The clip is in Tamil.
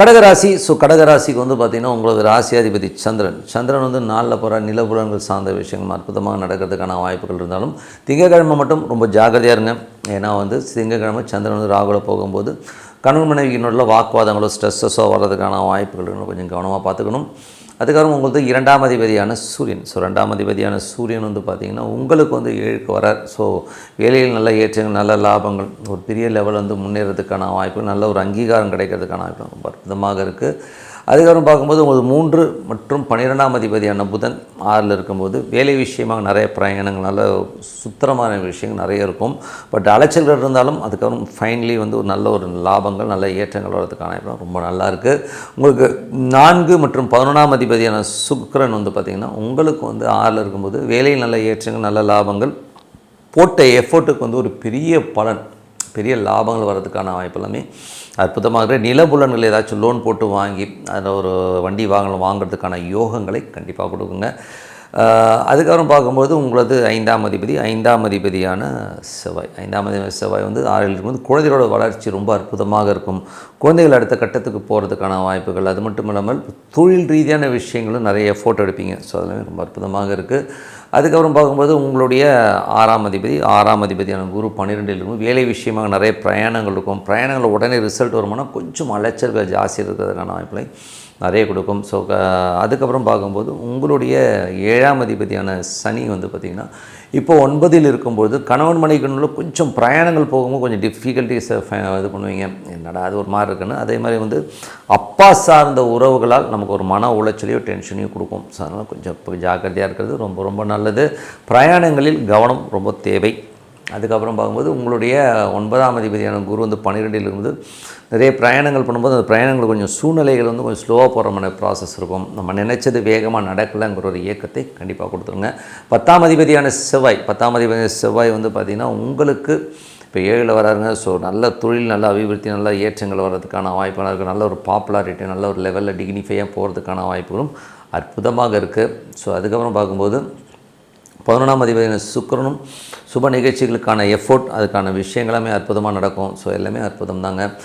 கடகராசி ஸோ கடகராசிக்கு வந்து பார்த்திங்கன்னா உங்களது ராசியாதிபதி சந்திரன். சந்திரன் வந்து நாளில் போகிற நிலபுலன்கள் சார்ந்த விஷயங்கள் அற்புதமாக நடக்கிறதுக்கான வாய்ப்புகள் இருந்தாலும் திங்கக்கிழமை மட்டும் ரொம்ப ஜாகிரதையாக இருங்க. ஏன்னா வந்து திங்கக்கிழமை சந்திரன் வந்து ராகுல போகும்போது கணவன் மனைவியினுள்ள வாக்குவாதங்களோ ஸ்ட்ரெஸ்ஸஸோ வர்றதுக்கான வாய்ப்புகள் கொஞ்சம் கவனமாக பார்த்துக்கணும். அதுக்கப்புறம் உங்களுக்கு இரண்டாம் அதிபதியான சூரியன். ஸோ ரெண்டாம் அதிபதியான சூரியன் வந்து பார்த்திங்கன்னா உங்களுக்கு வந்து ஏழுக்கு வரார். ஸோ வேலையில் நல்ல ஏற்றங்கள் நல்ல லாபங்கள் ஒரு பெரிய லெவல் வந்து முன்னேறதுக்கான வாய்ப்பு நல்ல ஒரு அங்கீகாரம் கிடைக்கிறதுக்கான வாய்ப்பு ரொம்ப அற்புதமாக இருக்குது அதுக்கப்புறம் பார்க்கும்போது உங்களுக்கு மூன்று மற்றும் பன்னிரெண்டாம் அதிபதியான புதன் ஆறில் இருக்கும்போது வேலை விஷயமாக நிறைய பிரயாணங்கள் நல்ல சுத்தரமான விஷயங்கள் நிறைய இருக்கும். பட் அலைச்சல்கள் இருந்தாலும் அதுக்கப்புறம் ஃபைனலி வந்து ஒரு நல்ல ஒரு லாபங்கள் நல்ல ஏற்றங்கள் வர்றதுக்கான ரொம்ப நல்லா இருக்குது உங்களுக்கு நான்கு மற்றும் பதினொன்றாம் அதிபதியான சுக்கரன் வந்து பார்த்திங்கன்னா உங்களுக்கு வந்து ஆறில் இருக்கும்போது வேலையில் நல்ல ஏற்றங்கள் நல்ல லாபங்கள் போட்ட எஃபோர்ட்டுக்கு வந்து ஒரு பெரிய பலன். பெரிய லாபங்கள் வர்றதுக்கான வாய்ப்பு எல்லாமே அற்புதமாக நிலபுலன்கள் ஏதாச்சும் லோன் போட்டு வாங்கி அதில் ஒரு வண்டி வாங்கலாம் வாங்குறதுக்கான யோகங்களை கண்டிப்பாக கொடுக்குங்க. அதுக்கப்புறம் பார்க்கும்போது உங்களது ஐந்தாம் அதிபதி ஐந்தாம் அதிபதியான செவ்வாய். ஐந்தாம் அதிபதி செவ்வாய் வந்து ஆறில் இருக்கும்போது குழந்தைகளோட வளர்ச்சி ரொம்ப அற்புதமாக இருக்கும். குழந்தைகள் அடுத்த கட்டத்துக்கு போகிறதுக்கான வாய்ப்புகள் அது மட்டும் இல்லாமல் தொழில் ரீதியான விஷயங்களும் நிறைய ஃபோட்டோ எடுப்பீங்க. ஸோ அதெல்லாம் ரொம்ப அற்புதமாக இருக்குது அதுக்கப்புறம் பார்க்கும்போது உங்களுடைய ஆறாம் அதிபதி ஆறாம் அதிபதியான குரு பன்னிரெண்டில் இருக்கும் வேலை விஷயமாக நிறைய பிரயாணங்கள் இருக்கும். பிரயாணங்கள் உடனே ரிசல்ட் வருமானால் கொஞ்சம் அலைச்சல்கள் ஜாஸ்தி இருக்கிறதுக்கான வாய்ப்புகளை. நிறைய கொடுக்கும். ஸோ அதுக்கப்புறம் பார்க்கும்போது உங்களுடைய ஏழாம் அதிபதியான சனி வந்து பார்த்திங்கன்னா இப்போ ஒன்பதில் இருக்கும்போது கணவன் மனைவிக்குள்ள கொஞ்சம் பிரயாணங்கள் போகும்போது கொஞ்சம் டிஃபிகல்ட்டிஸை இது பண்ணுவீங்க. என்னடா அது ஒரு மாதிரி இருக்குன்னு. அதே மாதிரி வந்து அப்பா சார்ந்த உறவுகளால் நமக்கு ஒரு மன உளைச்சலையோ டென்ஷனையோ கொடுக்கும். ஸோ அதனால் கொஞ்சம் இப்போ ஜாக்கிரதையாக இருக்கிறது ரொம்ப ரொம்ப நல்லது. பிரயாணங்களில் கவனம் ரொம்ப தேவை. அதுக்கப்புறம் பார்க்கும்போது உங்களுடைய ஒன்பதாம் அதிபதியான குரு வந்து பன்னிரெண்டிலிருந்து நிறைய பிரயாணங்கள் பண்ணும்போது அந்த பிரயாணங்கள் கொஞ்சம் சூழ்நிலைகள் வந்து கொஞ்சம் ஸ்லோவாக போகிற மாதிரி ப்ராசஸ் இருக்கும். நம்ம நினச்சது வேகமாக நடக்கலைங்கிற ஒரு இயக்கத்தை கண்டிப்பாக கொடுத்துருங்க. பத்தாம் அதிபதியான செவ்வாய் பத்தாம் அதிபதியான செவ்வாய் வந்து பார்த்திங்கன்னா உங்களுக்கு இப்போ ஏழில் வராருங்க. ஸோ நல்ல தொழில் நல்ல அபிவிருத்தி நல்ல ஏற்றங்கள் வர்றதுக்கான வாய்ப்பெல்லாம் இருக்குது நல்ல ஒரு பாப்புலாரிட்டி நல்ல ஒரு லெவலில் டிக்னிஃபையாக போகிறதுக்கான வாய்ப்புகளும் அற்புதமாக இருக்குது ஸோ அதுக்கப்புறம் பார்க்கும்போது பதினொன்றாம் அதிபதியான சுக்கிரனும் சுப நிகழ்ச்சிகளுக்கான எஃபோர்ட் அதுக்கான விஷயங்களாமே அற்புதமாக நடக்கும். ஸோ எல்லாமே அற்புதம் தாங்க